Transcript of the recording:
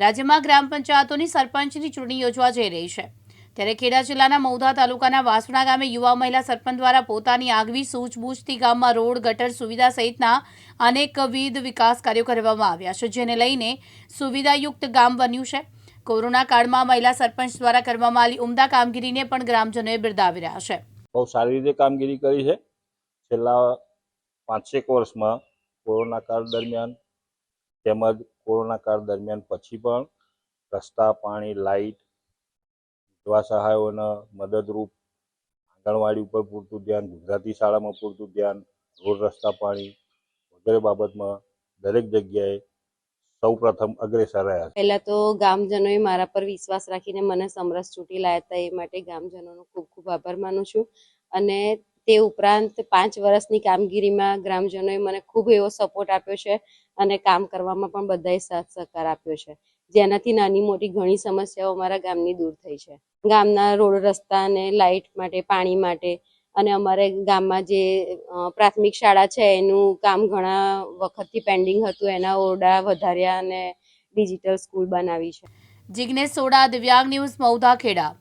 રાજ્યમાં ગ્રામ પંચાયતોની સરપંચની ચૂંટણી યોજવા જઈ રહી છે. ત્યારે ખેડા જિલ્લાના મૌધા તાલુકાના વાસણા ગામે યુવા મહિલા સરપંચ દ્વારા પોતાની આગવી સૂઝબૂછથી ગામમાં રોડ, ગટર સુવિધા સહિતના અનેકવિધ વિકાસ કાર્યો કરવામાં આવ્યા છે, જેને લઈને સુવિધાયુક્ત ગામ બન્યું છે. કોરોના કાળમાં મહિલા સરપંચ દ્વારા કરવામાં આવેલી ઉમદા કામગીરીને પણ ગ્રામજનોએ બિરદાવી રહ્યા છે. બહુ સારી રીતે કામગીરી કરી છે. છેલ્લા પાંચેક વર્ષમાં કોરોના કાળ દરમિયાન તેમજ કોરોના કાળ દરમિયાન પછી પણ રસ્તા, પાણી, લાઇટ વિધવા સહાયોને મદદરૂપ આંગણવાડી ઉપર પૂરતું ધ્યાન, ગુજરાતી શાળામાં પૂરતું ધ્યાન, રોડ રસ્તા, પાણી વગેરે બાબતમાં દરેક જગ્યાએ સૌ પ્રથમ અગ્રેસર રહ્યા પહેલા તો ગામજનોએ મારા પર વિશ્વાસ રાખીને મને સમરસ ચૂંટી લાયા હતા, એ માટે ગામજનોનો ખૂબ ખૂબ આભાર માનું છું. અને તે ઉપરાંત પાંચ વર્ષની કામગીરીમાં ગ્રામજનોએ મને ખૂબ એવો સપોર્ટ આપ્યો છે અને કામ કરવામાં પણ બધાએ સાથ સહકાર આપ્યો છે. જેનાથી નાની મોટી ઘણી સમસ્યાઓ મારા ગામની દૂર થઈ છે. ગામના રોડ રસ્તા અને લાઇટ માટે, પાણી માટે અને અમારે ગામમાં જે પ્રાથમિક શાળા છે એનું કામ ઘણા વખતથી પેન્ડિંગ હતું. એના ઓરડા વધાર્યા અને ડિજિટલ સ્કૂલ બનાવી છે. જિગ્નેશ સોડા, દિવ્યાંગ ન્યૂઝ મૌધા ખેડા.